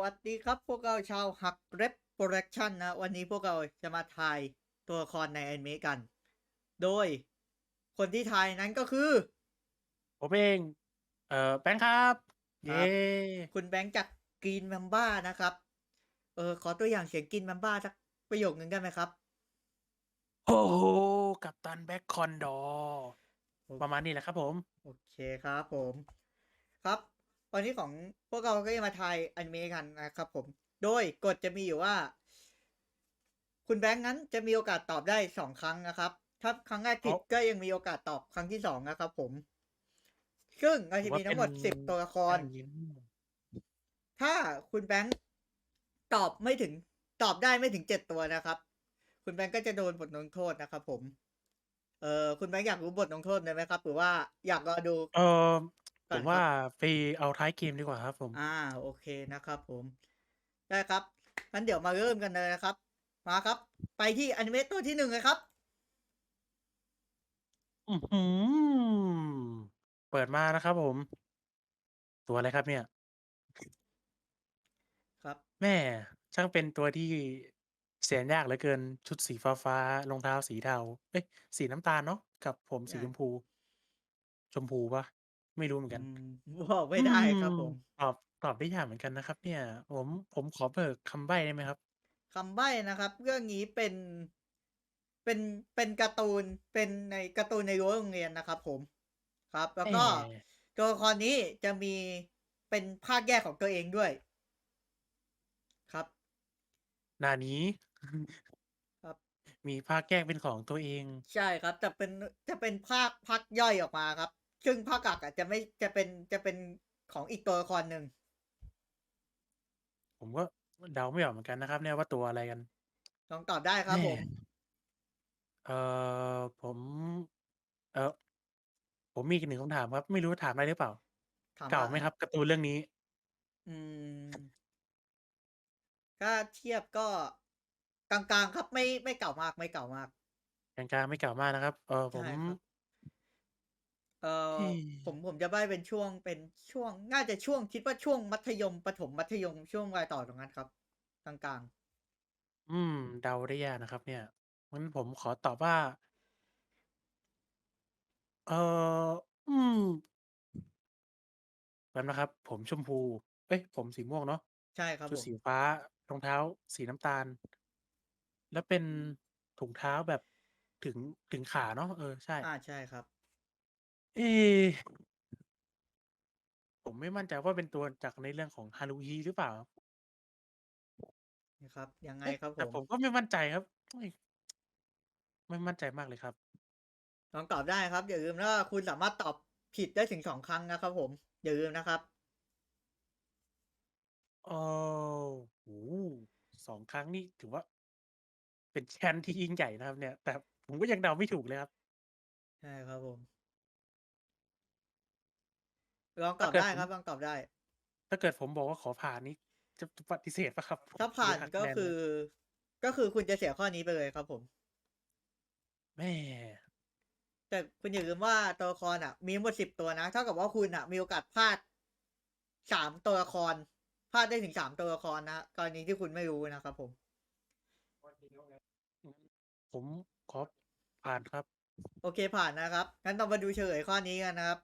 วัสดีครับพวกเราชาวหักเรปโปรดักชันนะ วันนี้พวกเราจะมาทายตัวละครในอนิเมะกัน โดยคนที่ทายนั้นก็คือ ผมเอง เอ่อแบงค์ครับครัเย้บคุณแบงค์จากกรีนแมมบ้านะครับ เออขอตัวอย่างเสียงกรีนแมมบ้าสักประโยคนึงได้ไหมครับ โอ้โหกับตันแบ็คคอนดอร์ประมาณนี้แหละครับผม โอเคครับผม ครับ วันนี้ของพวกเราก็จะมาทายอนิเมะกันนะครับผม โดยกฎจะมีอยู่ว่า คุณแบงค์นั้นจะมีโอกาสตอบได้สองครั้งนะครับ ถ้าครั้งแรกผิดเอาก็ยังมีโอกาสตอบครั้งที่สองนะครับผม ซึ่งเราจะมีทั้งหมดสิบตัวละครการยิ้มถ้าคุณแบงค์ตอบไม่ถึงตอบได้ไม่ถึงเจ็ดตัวนะครับ คุณแบงค์ก็จะโดนบทลงโทษนะครับผม เออคุณแบงค์อยากรู้บทลงโทษเลยไหมครับ หรือว่าอยากรอดู เออก่ ผอนมครับว่าฟรีเอาท้ายเกมดีกว่าครับผม อ่าโอเคนะครับผม ได้ครับงั้นเดี๋ยวมาเริ่มกันเลยนะครับ มาครับ ไปที่อนิเมะตัวที่หนึ่งเลยครับ อือหือเปิดมานะครับผม ตัวอะไรครับเนี่ย ครับ แม่ช่างเป็นตัวที่แสนยากเหลือเกินชุดสีฟ้าฟ้ารองเท้าสีเทาเอ้ยสีน้ำตาลเนาะกับผมสีใช่ชมพู ชมพูปะ ไม่รู้เหมือนกันอืมบอกไม่ได้ครับผมอืตอบตอบได้ยากเหมือนกันนะครับ เนี่ย ผมผมขอเบิกคำใบ้ได้ไหมครับ คำใบ้นะครับ เรื่องนี้เป็น เป็นเป็นการ์ตูนเป็นในการ์ตูนในรั้วโรงเรียนนะครับ ผม ครับ แล้วก็เอ่อตัวละครนี้จะมีเป็นภาคแยกของตัวเองด้วยครับหนานี้ ครับ มีภาคแยกเป็นของตัวเอง ใช่ครับจะเป็นจะเป็นภาคภาคย่อยออกมาครับ ซึ่งภาคหลักอะจะไม่จะเป็นจะเป็นของอีกตัวละครหนึ่ง ผมก็เดาไม่ออกเหมือนกันนะครับ เนี่ยว่าตัวอะไรกันลองตอบได้ครับแม่ผม เอ่อผม เออผมมีอีกหนึ่งคำถามครับ ไม่รู้ว่าถามได้หรือเปล่า ถามเก่าว่าไหมครับการ์ตูนเรื่องนี้ อืม ถ้าเทียบก็กลางๆครับไม่ไม่เก่ามากไม่เก่ามาก กลางๆไม่เก่ามากนะครับ เออผมใช่ครับ เออเฮ้ยผมผมจะใบ้เป็นช่วงเป็นช่วง น่าจะช่วงคิดว่าช่วงมัธยมประถมมัธยมช่วงรอยต่อตรงนั้นครับกลางอืม เดาได้ยากนะครับ เนี่ยงั้นผมขอตอบว่า เอออืมแป๊บนะครับ ผมชมพู เอ้ย ผมสีม่วงเนาะๆ ใช่ครับชุดผม สีฟ้ารองเท้า สีน้ำตาล แล้วเป็นถุงเท้าแบบถึงถึงขาเนาะเออใช่ อ่าใช่ครับ เอ๊ะผมไม่มั่นใจว่าเป็นตัวจากในเรื่องของฮารุฮีหรือเปล่า นะครับ ยังไงเอ๊ะครับแต่ผผมมก็ไม่มั่นใจครับเอ้ยไม่มั่นใจมากเลยครับ ลองตอบได้ครับ อย่าลืมนะว่าคุณสามารถตอบผิดได้ถึงสองครั้งนะครับ ผม อย่าลืมนะครับ โอ้โหสองครั้งนี่ถือว่า เป็นแชนที่ยิ่งใหญ่นะครับ เนี่ย แต่ผมก็ยังเดาไม่ถูกเลยครับ ใช่ครับผม ลองตอบถ้าเกิดได้ผมครับลองตอบได้ ถ้าเกิดผมบอกว่าขอผ่านนี่จะปฏิเสธปะครับถ้าผ่านหรือหัก็คะแนนคือ ก็คือคุณจะเสียข้อนี้ไปเลยครับผมแม่แต่คุณอย่าลืมว่าตัวละครอะ มีทั้งหมดสิบตัวนะเท่ากับว่าคุณอะ มีโอกาสพลาดสามตัวละครพลาดได้ถึงสามตัวละครนะกรณีที่คุณไม่รู้นะครับผม ผมขอผ่านครับ โอเคผ่านนะครับงั้นเรามาดูเฉลยข้อนี้กันนะครับ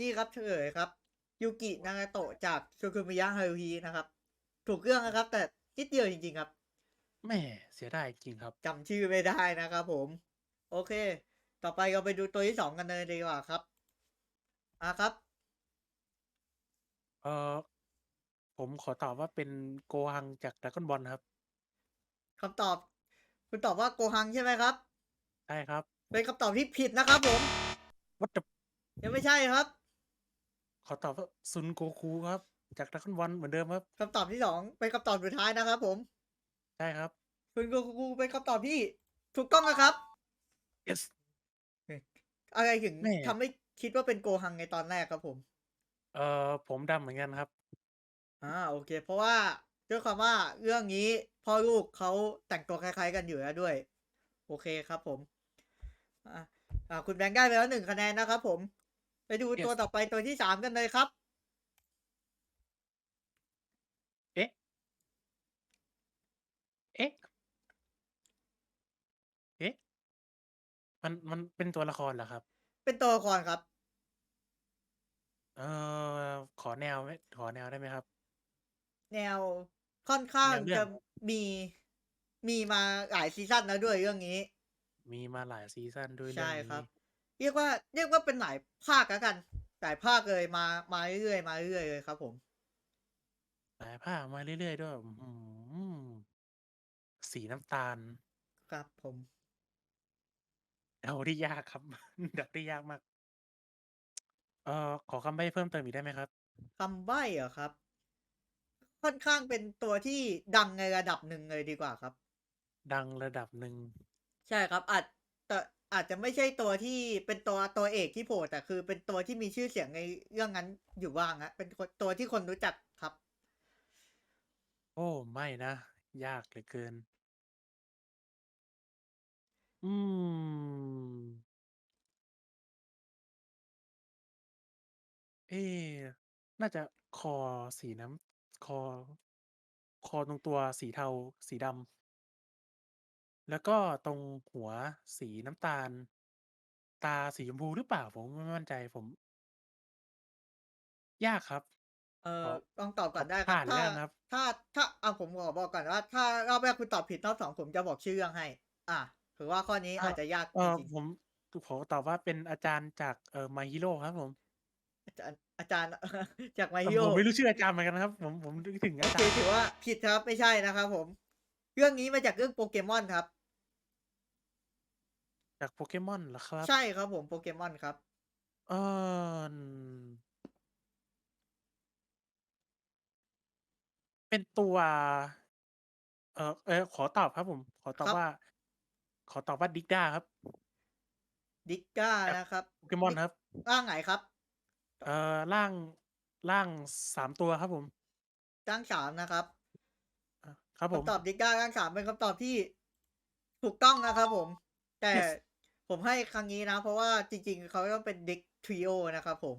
นี่ครับเฉลยครับ ยูกินางาโตะจากซูคุมิยะฮารุฮินะครับ ถูกเรื่องนะครับ แต่นิดเดียวจริง ๆ ครับแม่เสียดายจริงครับจำชื่อไม่ได้นะครับผม โอเค ต่อไปเราไปดูตัวที่สองกันเลยดีกว่าครับอะครับ เออผมขอตอบว่าเป็นโกฮังจากดราก้อนบอลครับคำตอบ คุณตอบว่าโกฮังใช่ไหมครับ ใช่ครับ เป็นคำตอบที่ผิดนะครับผมวัตยังไม่ใช่ครับ ขอตอบว่าซุนโกคูครับ จากดราก้อนบอลเหมือนเดิมครับ คำตอบที่สองเป็นคำตอบสุดท้ายนะครับผม ใช่ครับ คุณโกคูเป็นคำตอบที่ถูกต้องนะครับ yes อะไรถึงแม่ ทำให้คิดว่าเป็นโกฮังในตอนแรกครับผม เอ่อผมดำเหมือนกันครับ อ่าโอเค เพราะว่าด้วยความว่าเรื่องนี้พ่อลูกเขาแต่งตัวคล้ายๆกันอยู่แล้วด้วย โอเคครับผม อ่าอ่าคุณแบงค์ได้ไปแล้วหนึ่งคะแนนนะครับผม ไปดูตัวต่อไปตัวที่สามกันเลยครับ เอ๊ะ เอ๊ะ เอ๊ะ มัน มันเป็นตัวละครเหรอครับ เป็นตัวละครครับ เออขอแนวไหมขอแนวได้ไหมครับ แนวค่อนข้างจะมีมีมาหลายซีซั่นแล้วด้วยเรื่องนี้ มีมาหลายซีซั่นด้วยใช่นี้ครับ เรียกว่าเรียกว่าเป็นหลายภาคแล้วกันหลายภาคเลยมามาเรื่อยๆมาเรื่อยๆเลยครับ ผมหลายภาคมาเรื่อยๆด้วยอื้อฮือสีน้ำตาล ครับผมเดาได้ยากครับ เดาได้ยากมาก เอ่อขอคำใบ้เพิ่มเติมอีกได้ไหมครับ?คำใบ้เหรอครับ?ค่อนข้างเป็นตัวที่ดังในระดับหนึ่งเลยดีกว่าครับ ดังระดับหนึ่งใช่ครับอาจแต่ อาจจะไม่ใช่ตัวที่เป็นตัวตัวเอกที่โผล่แต่คือเป็นตัวที่มีชื่อเสียงในเรื่องนั้นอยู่บ้างครับเป็นคนตัวที่คนรู้จักครับ โอ้ ไม่นะ ยากเหลือเกิน อืม เอ๊น่าจะคอสีน้ำคอ คอตรงตัวสีเทาสีดำ แล้วก็ตรงหัวสีน้ำตาล ตาสีชมพูหรือเปล่า?ผมไม่มั่นใจผม ยากครับ เอ่ขออลองตอบขก่ออนได้คผรับ่านถ้า แล้วกันครับ ถ้าถ้าอ่าผมขอบอกก่อนว่า ถ้ารอบแรกคุณตอบผิดรอบ2ผมจะบอกชื่อเรื่องให้อาถือว่าข้อนี้เอ่อาอจจะยากเอ่อจริงๆผมขอตอบว่าเป็นอาจารย์จากเอ่อ My Hero ครับ ผมอาจารย์อาจารย์ จาก My ผม Hero ผมไม่รู้ชื่ออาจารย์เหมือนกันนะครับ ผมผมนึกถึงโออาเคจารย์ ถือว่าผิดครับไม่ใช่นะครับผม เรื่องนี้มาจากเรื่อง Pokémon ครับ จาก Pokémon เหรอครับ?ใช่ครับผม Pokémon ครับ เอ่อเป็นตัว เอ่อเอ่อขอตอบครับผม ขอตอครับบว่า ขอตอบว่า Digda ครับ Digda จากนะครับ Pokémon Dig ครับ ร่างไหนครับ?เอ่อร่างร่าง3ตัวครับผมร่าง3นะครับอาครับผม คำตอบ Digda ร่าง3เป็นคำตอบที่ถูกต้องนะครับผม แต่ Yes ผมให้ครั้งนี้นะ เพราะว่าจริงๆเขาต้องเป็น Dig Trio นะครับผม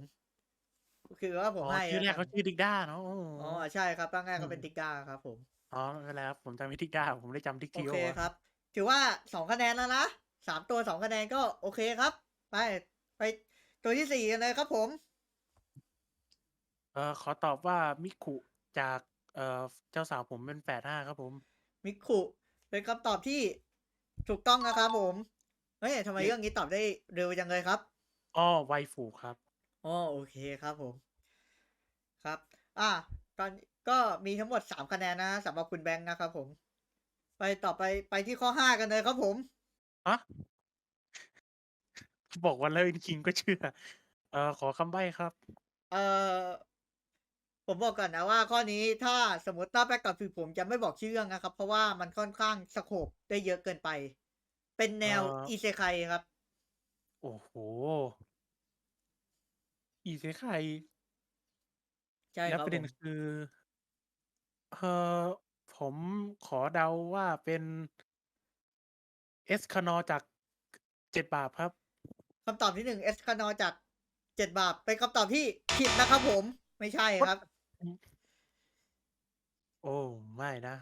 คือว่าผอ๋อมให้ชื่อแล้วแรกกันเขาชื่อ Digda เนาะอ๋ออ๋อใช่ครับร่างแรกอืเขาเป็นม Digda ครับ ผมอ๋อไม่เป็นไรครับผมจำเป็น Digda ผมได้จำ Dig โอ Trio เคครับครับ ถือว่า2คะแนนแล้วนะ3ตัว2คะแนนก็โอเคครับ ไปไปตัวที่4กันเลยครับผม เอ่อขอตอบว่า Miku จากเอ่อเจ้าสาวผมเป็นแฝด5ครับผม Miku เป็นคำตอบที่ถูกต้องนะครับผม เฮ้ยทำไมเย้เรื่องนี้ตอบได้เร็วจังเลยครับ?อ้อ Waifu ครับอ๋อโอเคครับผม ครับอาตอนก็มีทั้งหมด3คะแนนนะครับสำหรับคุณแบงค์นะครับผม ไปต่อไปไปที่ข้อ5กันเลยครับผมฮะ?บอกว่า Lion King ก็เชื่อ เอ่อขอคำใบ้ครับ เอ่อผมบอกก่อนนะว่าข้อนี้ถ้าสมมุติรอบแรกตอบผิดผมจะไม่บอกชื่อเรื่องนะครับ เพราะว่ามันค่อนข้างสโกปได้เยอะเกินไป เป็นแนวเอ่อ Isekai ครับ โอ้โฮ! Isekai ใช่แล้วครับประเด็นผมคือ เอ่อผมขอเดาว่าเป็น Escanor จาก7ดาบครับ คำตอบที่1 Escanor จาก7ดาบเป็นคำตอบที่ผิดนะครับผม ไม่ใช่ค What? รับอืมโอ้ ไม่นะ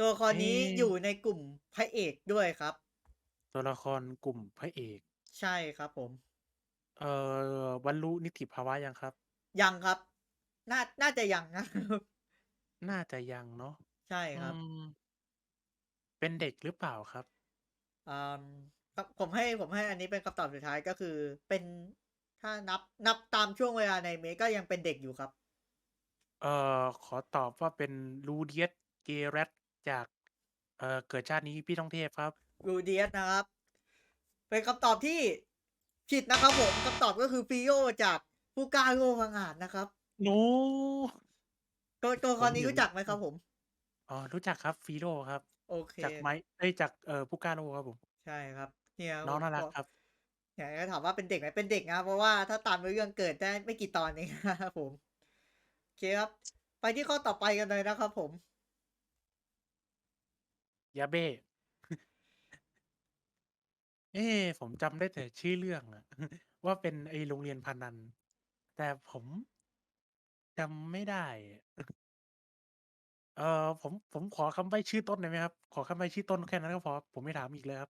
ตัวละครเอ๊นี้อยู่ในกลุ่มพระเอกด้วยครับ ตัวละครกลุ่มพระเอก ใช่ครับผม เอ่อบรรลุนิติภาวะยังครับ?ยังครับ น่า น่าจะยังนะครับ น่าจะยังเนาะใช่อืครับมเป็นเด็กหรือเปล่าครับ?อ่าครับผมให้ผมให้อันนี้เป็นคำตอบสุดท้ายก็คือเป็นถ้านับนับตามช่วงเวลาในอนิเมะก็ยังเป็นเด็กอยู่ครับ เอ่อขอตอบว่าเป็น Rudeus Geralt จาก เอ่อ เกิดชาตินี้พี่ต้องเทพครับ Rudeus นะครับ เป็นคำตอบที่ผิดนะครับผมคำตอบก็คือ Fio จากผู้กล้าโง่ผงาดนะครับ No ตัวตัวละผครมนี้ยังรู้จักไหมครับผม?อ๋อ รู้จักครับ Firo ครับ โอเคจากไม้เอ๊ยจากเอ่อผู้กล้าโลกครับผม ใช่ครับเนี่ยน้องน่ารักพอครับเนี่ยก็ถามว่าเป็นเด็กไหมเป็นเด็กนะครับเพราะว่าถ้าตามเนื้อเรื่องเกิดได้ไม่กี่ตอนเองนะครับผมโอเคครับ ไปที่ข้อต่อไปกันเลยนะครับผม Yabe เอ๊ผมจำได้แต่ชื่อเรื่องอะ ว่าเป็นไอ้โรงเรียนพนัน แต่ผมจำไม่ได้อะเอเอ่อ ผม ผมขอคำใบ้ชื่อต้นได้ไหมครับ ขอคำใบ้ชื่อต้นแค่นั้นก็พอ ผมไม่ถามอีกเลยครับ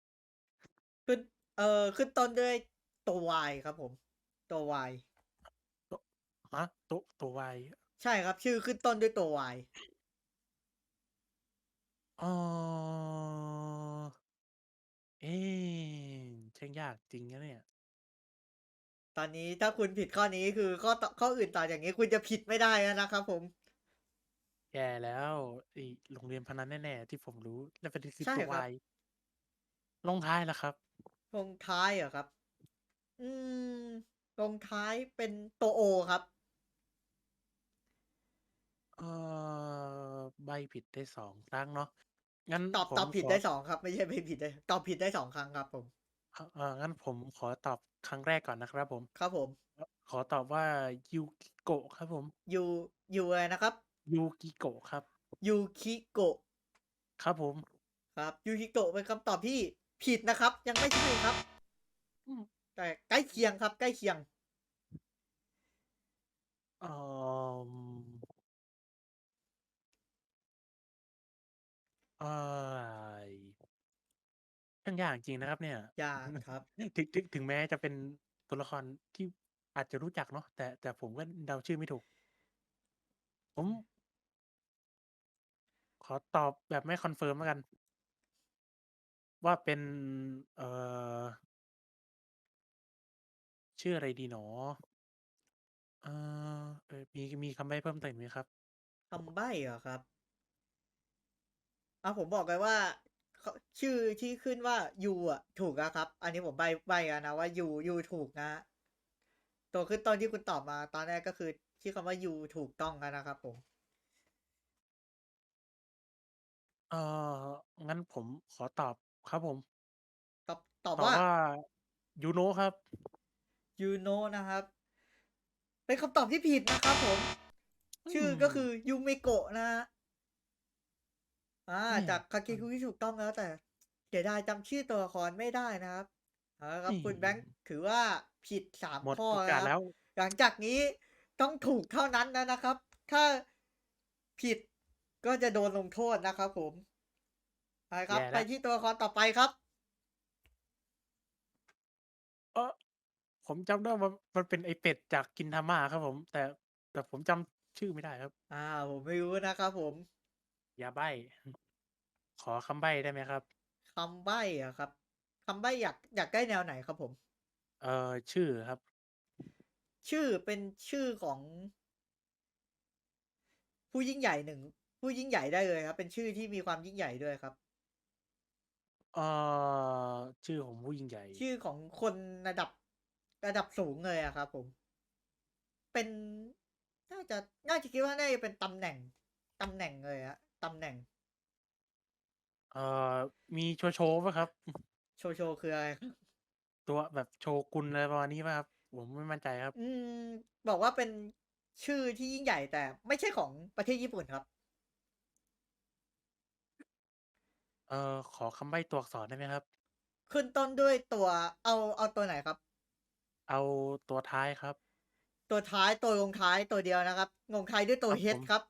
ขึ้น เอ่อ ขึ้นต้นด้วยตัว Y ครับผม ตัว Y ฮะ ตัว ตัว Y ใช่ครับ ชื่อขึ้นต้นด้วยตัว Y เอ่อ เอ๊ ช่างยากจริงนะเนี่ย ตอนนี้ถ้าคุณผิดข้อนี้ คือข้อต่อ ข้ออื่นต่อจากนี้คุณจะผิดไม่ได้แล้วนะครับผม แย่แล้ว ไอ้โรงเรียนพนันแน่ ๆ ที่ผมรู้ และประเด็นคือใช่ตัว ครับ Y ลงท้ายแล้วครับ ลงท้ายเหรอครับ อืม ลงท้ายเป็นตัว O ครับ เอ่อ ใบ้ผิดได้2ครั้งเนาะงั้นตอบผมตอบผิดขอได้2ครับ ไม่ใช่ไม่ผิดได้ตอบผิดได้2ครั้งครับผม เอ่อเอ่องั้นผมขอตอบครั้งแรกก่อนนะครับผม ครับผมอขอตอบว่ายูกิโกะครับผมยูยูอะไรนะครับยูกิโกะครับ ยูคิโกะครับผมครับยูคิโกะเป็นคำตอบที่ผิดนะครับ ยังไม่ใช่ครับ อืมแต่ใกล้เคียงครับ ใกล้เคียง เอ่อ เอ่อช่างยากจริงนะครับเนี่ย ยากครับ ถึงถึงถึงแม้จะเป็นตัวละครที่อาจจะรู้จักเนาะแต่แต่ผมก็เดาชื่อไม่ถูก ผม ขอตอบแบบไม่คอนเฟิร์มแล้วกัน ว่าเป็น เอ่อ ชื่ออะไรดีหนอ?เอ่อเอ่อมีมีคำใบ้เพิ่มเติมอีกไหมครับ?คำใบ้เหรอครับ? อาผมบอกเลยว่าขชื่อที่ขึ้นว่ายูอะถูกแล้วครับ อันนี้ผมใบ้ใบ้แล้วนะว่ายูยูถูกนะครับตัวขึ้นต้นที่คุณตอบมา ตอนแรกก็คือชื่อคำว่ายูถูกต้องแล้วนะครับผม เอ่องั้นผมขอตอบครับผม ตอบตอบตอบว่าว่ายูโนะครับ ยูโนะนะครับ เป็นคำตอบที่ผิดนะครับผม อืชื่อก็คืมอยูเมโกะนะครับ อาเนี่ยจากอื Kakegurui มที่ถูกต้องแล้วแต่เสียดายจำชื่อตัวละครไม่ได้นะครับเอาละครับนี่ คุณแบงค์ถือว่าผิด3หมดข้อโอกาสนะคแล้รับว หลังจากนี้ต้องถูกเท่านั้นแล้วนะครับ ถ้าผิดก็จะโดนลงโทษนะครับผมไปครัแยบ่ไปแล้ว ที่ตัวละครต่อไปครับ เออผมจำได้ว่ามันเป็นไอ้เป็ดจาก Gintama ครับผม แต่แต่ผมจำชื่อไม่ได้ครับอาผมไม่รู้นะครับผม อย่าใบ้ ขอคำใบ้ได้ไหมครับ?คำใบ้เหรอครับ?คำใบ้อยากอยากได้แนวไหนครับผม?เอ่อชื่อครับ ชื่อเป็นชื่อของ ผู้ยิ่งใหญ่1ผู้ยิ่งใหญ่ได้เลยครับ เป็นชื่อที่มีความยิ่งใหญ่ด้วยครับ เอ่อชื่อของผู้ยิ่งใหญ่ ชื่อของคนระดับระดับสูงเลยอะครับผม เป็นน่าจะน่าจะคิดว่าน่าจะเป็นตำแหน่งตำแหน่งเลยครับ ตำแหน่ง เอ่อ มีโชโชเปล่าครับ?โชโชคืออะไรครับ?ตัวแบบโชกุนอะไรประมาณนี้เปล่าครับ?ผมไม่มั่นใจครับ อืม บอกว่าเป็นชื่อที่ยิ่งใหญ่แต่ไม่ใช่ของประเทศญี่ปุ่นครับ เอ่อ ขอคำใบ้ตัวอักษรได้ไหมครับ?ขึ้นต้นด้วยตัวเอาเอาตัวไหนครับ?เอาตัวท้ายครับ ตัวท้ายตัวลงท้ายตัวเดียวนะครับลงท้ายด้วยตัวครับผ H มครับ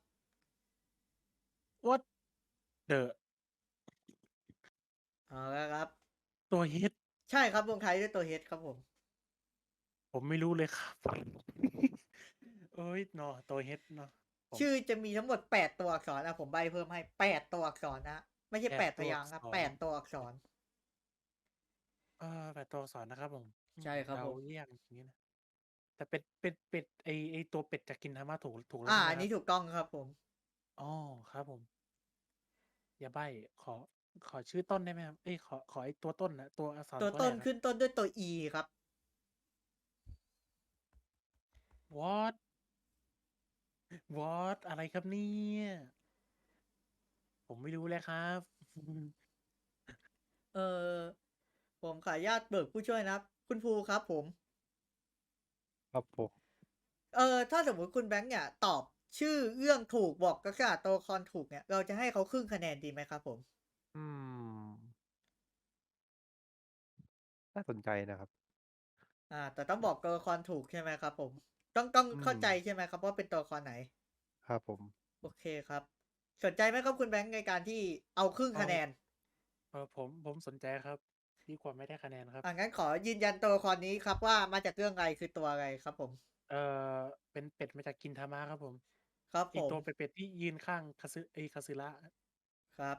What the เอาแล้วครับ ตัว H ใช่ครับลงท้ายด้วยตัว H ครับผม ผมไม่รู้เลยครับโอ๊ยเนาะตัว H เนาะ ผมชื่อจะมีทั้งหมด8ตัวอักษรอาผมใบ้เพิ่มให้8ตัวอักษรนะครับไม่ใช่8 8พยางค์ครับตัวอักษร8ตัวอักษร เออ8ตัวอักษรนะครับผมอืใช่มครับเดาผมยากอย่างงี้นะแต่เป็ดเป็ดเป็ดไอ้ไอ้ตัวเป็ดจาก Gintama ถูกถูกแล้วอาใช่ไหมอันคนี้รับ?ถูกต้องครับผม อ๋อครับผม อย่าใบ้ขอขอชื่อต้นได้ไหมครับ?เอ๊ยขอขอไอ้ตัวต้นน่ะตัวอักษรตัวตัวต้แรนกอะขึ้นต้นด้วยตัว E ครับ What What อะไรครับเนี่ย?ผมไม่รู้เลยครับ เอ่อผมขออนุญาตเบิกผู้ช่วยนะครับ คุณภูครับผม ครับผม เอ่อถ้าสมมุติคุณแบงค์เนี่ยตอบ ชื่อเรื่องถูกบอกลักษณะตัวละครถูกเนี่ย เราจะให้เขาครึ่งคะแนนดีไหมครับผม?อืม น่าสนใจนะครับอาแต่ต้องบอกตัวละครถูกใช่ไหมครับ ผม?ต้องต้องอืเข้าใจมใช่ไหมครับว่าเป็นตัวละครไหน?ครับผม โอเคครับ สนใจไหมครับคุณแบงค์ในการที่เอาครึ่งเอาคะแนนเออผมผมสนใจครับ ดีกว่าไม่ได้คะแนนครับ อะงั้นขอยืนยันตัวละครนี้ครับว่ามาจากเรื่องอะไรคือตัวอะไรครับผม เออเป็นเป็ดมาจากกินทามะครับผม ครับผอีกม ตัวเป็นเป็ดที่ยืนข้างคาซึเอยคาซึระครับ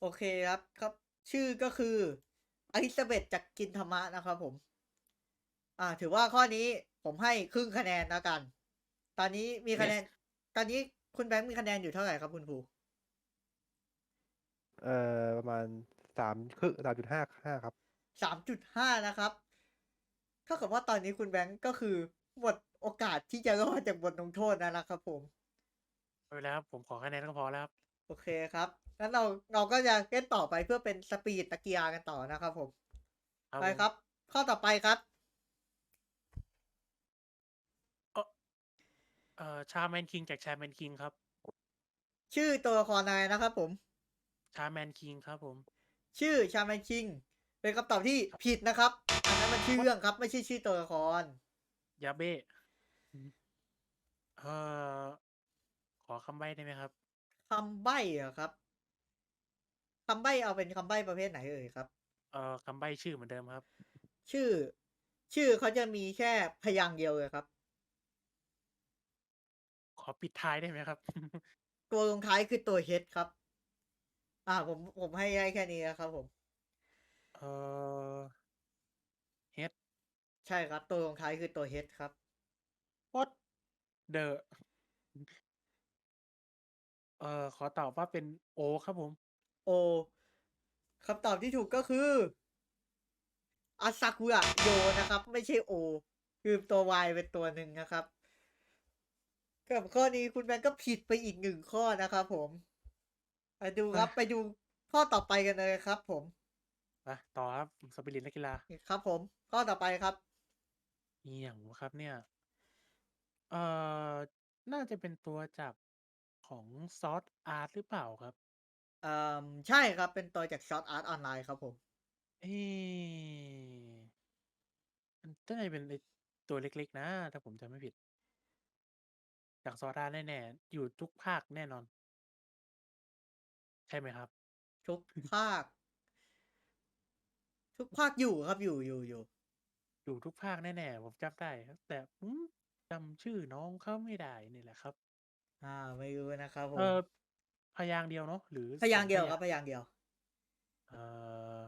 โอเคครับครับ ชื่อก็คืออลิซาเบธจากกินธรรมะนะครับผม อ่า ถือว่าข้อนี้ผมให้ครึ่งคะแนนแล้วกัน ตอนนี้มีคะแนน ตอนนี้คุณแบงค์มีคะแนนอยู่เท่าไหร่ครับคุณภูเอ่อประมาณสามครึ่งสามจุดห้าห้าครับ สามจุดห้านะครับเท่ากับว่าตอนนี้คุณแบงค์ก็คือหมดโอกาสที่จะรอดจากบทลงโทษแล้วนะครับผม ไปแล้วครับผมขอคะแนนก็พอแล้วครับโอเคครับงั้นเราเราก็จะเล่นต่อไปเพื่อเป็นสปีดตะเกียร์กันต่อนะครับผมครับไปผมครับ ข้อต่อไปครับ เอ่อชาแมนคิงจากชาแมนคิงครับ ชื่อตัวละครอะไรนะครับผม ชาแมนคิงครับผม ชื่อชาแมนคิง เป็นคำตอบที่ผิดนะครับ อันนั้นมันชื่อเรื่องครับ ไม่ใช่ชื่อตัวละคร ยาเบ้เอ่อ ขอคำใบ้ได้ไหมครับ คำใบ้เหรอครับคำใบ้เอาเป็นคำใบ้ประเภทไหนเอ่ยครับ เอ่อคำใบ้ชื่อเหมือนเดิมครับ ชื่อ ชื่อเขาจะมีแค่พยางค์เดียวเลยครับ ขอปิดท้ายได้ไหมครับ ตัวลงท้ายคือตัวเฮดครับ อ่า ผมผมให้ได้แค่นี้นะครับผม เอ่อเฮดใช่ครับ ตัวลงท้ายคือตัวเฮดครับ what the เอ่ อ ขอตอบว่าเป็นโอครับผม โอคำตอบที่ถูกก็คืออาซากุระโยนะครับ ไม่ใช่โอ คือตัว Y เป็นตัวหนึ่งนะครับกับข้อนี้คุณแบงก์ก็ผิดไปอีกหนึ่งข้อนะครับผมไปดูครับอะไปดูข้อต่อไปกันเลยครับ ผมไปต่อครับสปิริตนักกีฬาครับ ผม ข้อต่อไปครับมีอย่างวะครับเนี่ย เอ่อ น่าจะเป็นตัวจาก ของซอสอาร์ตหรือเปล่าครับ เอ่อ ใช่ครับ เป็นตัวจากช็อตอาร์ตออนไลน์ครับผม เอ๊ะมันน่าจะเป็นไอ้ตัวเล็ก ๆ นะ ถ้าผมจำไม่ผิด จากซอสอาร์ตแน่ ๆ อยู่ทุกภาคแน่นอน ใช่ไหมครับ ทุกภาค ทุกภาคอยู่ครับ อยู่อยู่อยู่อยู่ทุกภาคแน่ ๆ ผมจำได้ครับ แต่อืมจำชื่อน้องเขาไม่ได้นี่แหละครับ อ่า ไม่รู้นะครับผมเออพยางค์เดียวเนาะหรือพยางค์สอเดียวพครับพยางค์เดียว เออ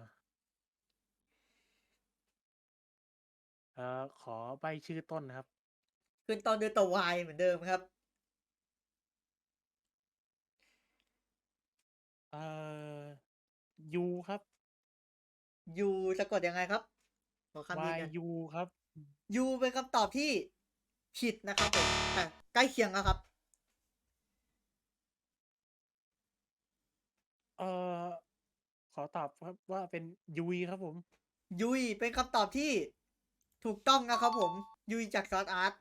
เออขอใบชื่อต้นนะครับ ขึ้นตอนด้วยตัว Y เหมือนเดิมครับ เออยูครับยูสะกดยังไงครับ ขอคำยืน Y ยัน U ครับยูเป็นคำตอบที่ผิดนะครับผมแต่ใกล้เคียงแล้วครับ เออขอตอบครับว่าเป็นยุยครับผม ยุยเป็นคำตอบที่ถูกต้องนะครับผม ยุยจากซอสอาร์ต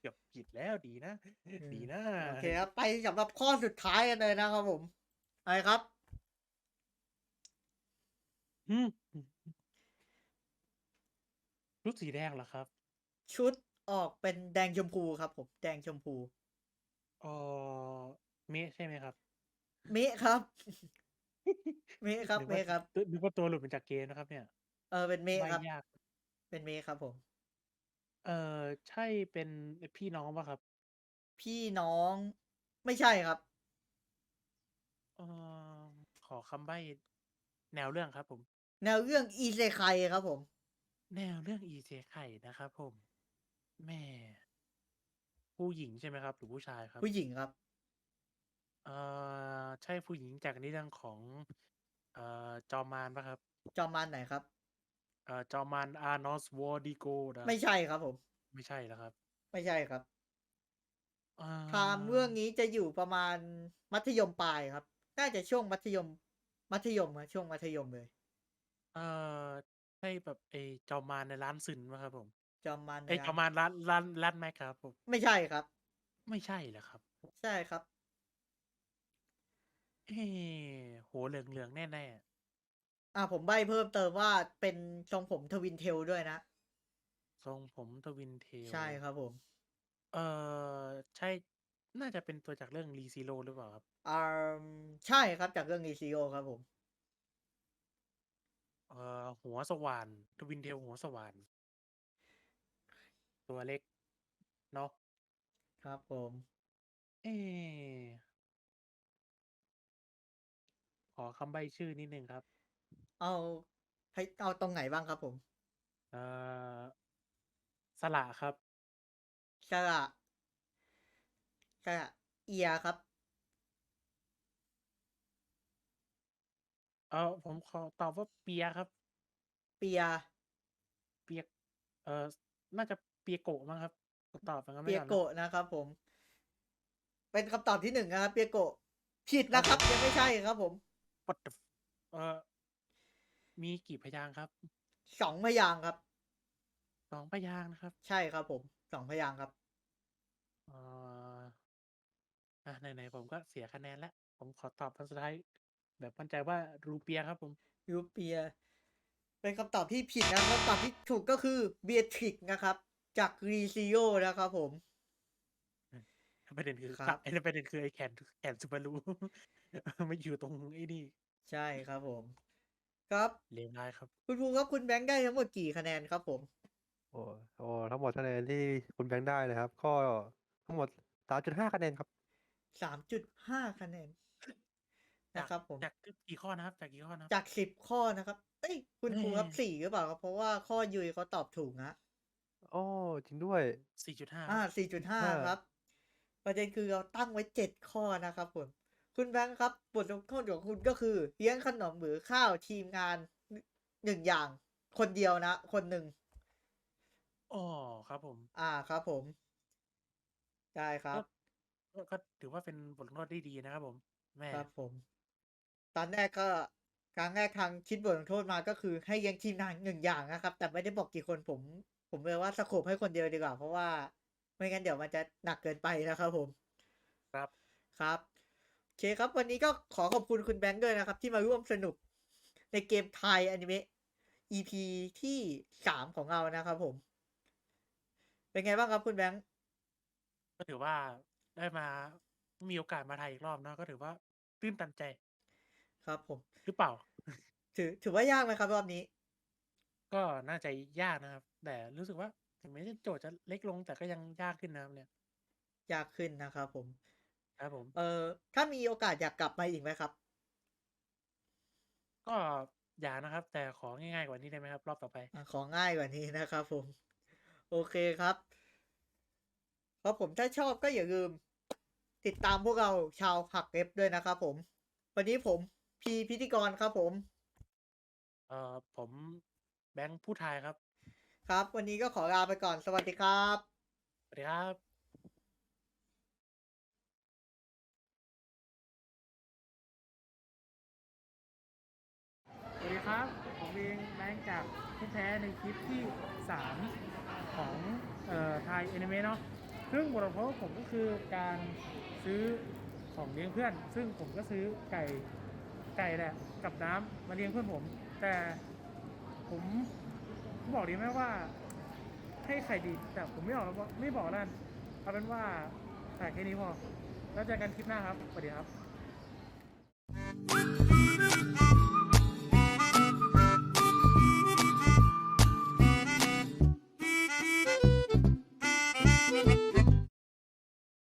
เกือบผิดแล้วดีนะ ดีนะ โอเคครับ ไปสำหรับข้อสุดท้ายกันเลยนะครับผมอะไรครับอืมชุดสีแดงเหรอครับ ชุดออกเป็นแดงชมพูครับผม แดงชมพูเออเมะใช่ไหมครับ เมะครับ เมะครับนึกเมะว่าครับนึกว่าตัวหลุดมาจากเกมนะครับเนี่ยเออเป็นเมะใบครับยาก เป็นเมะครับผม เออใช่เป็นพี่น้องป่ะครับ พี่น้อง ไม่ใช่ครับ เออขอคำใบ้แนวเรื่องครับผม แนวเรื่องอีเซไคครับผม แนวเรื่องอีเจไข่นะครับผม แม่ ผู้หญิงใช่ไหมครับ หรือผู้ชายครับ ผู้หญิงครับ เอ่อ ใช่ผู้หญิงจากนิทานของ เอ่อ จอมมารป่ะครับ จอมมานไหนครับ เอ่อ จอมมารอาร์นอสวอร์ดิโกนะไม่ใช่ครับผม ไม่ใช่แล้วครับ ไม่ใช่ครับอ่ไทม์เรื่องนี้จะอยู่ประมาณมัธยมปลายครับ น่าจะช่วงมัธยม มัธยมครับช่วงมัธยมเลย เอ่อ ใช่แบบไอจอมมารในร้านซึนป่ะครับผม จอมมานไอยจอมมารร้านร้านร้านแม็กครับผม ไม่ใช่ครับ ไม่ใช่เหรอครับ ใช่ครับ เอ้โหเหลืองเหลืองๆแน่อ่าผมใบเพิ่มเติมว่าเป็นทรงผมทวินเทลด้วยนะ ๆทรงผมทวินเทลใช่ครับผม เอ่อใช่ น่าจะเป็นตัวจากเรื่องรีซิโ o หรือเปล่าครับ อ่าใช่ครับจากเรื่อง e c o ครับผม เอ่อหัวสว่านทวินเทลหัวสว่านตัวเล็ก เนาะครับผม เออ ขอคำใบ้ชื่อนิดนึงครับ เอาให้เอาตรงไหนบ้างครับผม เอ่อสละครับ สระสระเอียครับ เออผมขอตอบว่าเปียครับ เปีย เปียก เออน่าจะเปียโกะมั้งครับตอบมันก็ไม่เปียก่อนนะโกะนะครับผม เป็นคำตอบที่หนึ่งนะครับ เปียโกะผิดนะครับ ยังไม่ใช่ครับผม What the f- เออมีกี่พยางค์ครับสองพยางค์ครับ สองพยางค์นะครับใช่ครับผมสองพยางค์ครับ เอออะไหนๆผมก็เสียคะแนนแล้ว ผมขอตอบคำสุดท้าย แบบมั่นใจว่ารูเปียครับผม ยูเปีย เป็นคำตอบที่ผิดนะครับคำตอบที่ถูกก็คือเบียทริกนะครับ จากรีซิโอนะครับผม ประเด็นคือครับไอ้ประเด็นคือไอ้แขนแขนซูบารุ ไม่อยู่ตรงไอ้นี่ใช่ครับผม ครับเลวร้ายครับ คุณภูครับคุณแบงค์ได้ทั้งหมดกี่คะแนนครับผม โอ้โอ้ทั้งหมดคะแนนที่คุณแบงค์ได้นะครับ ก็ทั้งหมดสามจุดห้าคะแนนครับสามจุดห้าคะแนนจากนะครับผมจากกี่ข้อนะครับ จากกี่ข้อนะครับจากสิบข้อนะครับเอ้ยคุณภูครับเอ้ยสี่หรือเปล่าครับเพราะว่าข้อยุยเขาตอบถูกนะอ๋อจริงด้วยสี่จุดห้าอ่าสี่จุดห้าอ่าครับ ประเด็นคือเราตั้งไว้เจ็ดข้อนะครับผม คุณแบงค์ครับ บทลงโทษของคุณก็คือเลี้ยงขนมหรือข้าวทีมงานหนึ่งอย่าง คนเดียวนะ คนหนึ่งอ๋อครับผม อ่าครับผม ได้ครับก็ก็ถือว่าเป็นบทลงโทษที่ดีนะครับผม แม่ครับผม ตอนแรกก็ครั้งแรกทางคิดบทลงโทษมาก็คือให้เลี้ยงทีมงานหนึ่งอย่างนะครับ แต่ไม่ได้บอกกี่คนผม ผมเลยว่าสโคปให้คนเดียวดีกว่า เพราะว่า ไม่งั้นเดี๋ยวมันจะหนักเกินไปนะครับผม ครับครับโอ เคครับ วันนี้ก็ขอขอบคุณคุณแบงค์ด้วยนะครับ ที่มาร่วมสนุกในเกมไทยอนิเมะ EP ที่สามของเรานะครับผม เป็นไงบ้างครับคุณแบงค์ก็ถือว่าได้มามีโอกาสมาไทยอีกรอบเนอะก็ถือว่าตื้นตันใจ ครับผม หรือเปล่า ถือ ถือว่ายากไหมครับรอบนี้ ก็น่าจะยากนะครับ แต่รู้สึกว่า ถึงแม้จะโจทย์จะเล็กลงแต่ก็ยังยากขึ้นนะครับเนี่ย ยากขึ้นนะครับผม ครับผม เออถ้ามีโอกาสอยากกลับมาอีกไหมครับ ก็อย่านะครับ แต่ของ่ายๆกว่านี้ได้ไหมครับ รอบต่อไป อะของ่ายกว่านี้นะครับผม โอเคครับเพราะผมถ้าชอบก็อย่าลืม ติดตามพวกเราชาวหักเล็บด้วยนะครับผม วันนี้ผมพีพิธีกรครับผม เอ่อผมแบงค์ผู้ทายครับครับ วันนี้ก็ขอลาไปก่อนสวัสดีครับ สวัสดีครับ จากผู้แพ้ในคลิปที่ 3 ของไทยแอนิเมะเนาะซึ่งบทลงโทษผมก็คือการซื้อของเลี้ยงเพื่อน ซึ่งผมก็ซื้อไก่ไก่แหละกับน้ำมาเลี้ยงเพื่อนผม แต่ผมบอกดีไหมว่า ให้ไข่ดี แต่ผมไม่บอกแล้วว่าไม่บอกแล้วกันเอาเป็นว่าถ่แค่นี้พอ แล้วเจอกันคลิปหน้าครับสวัสดีครับ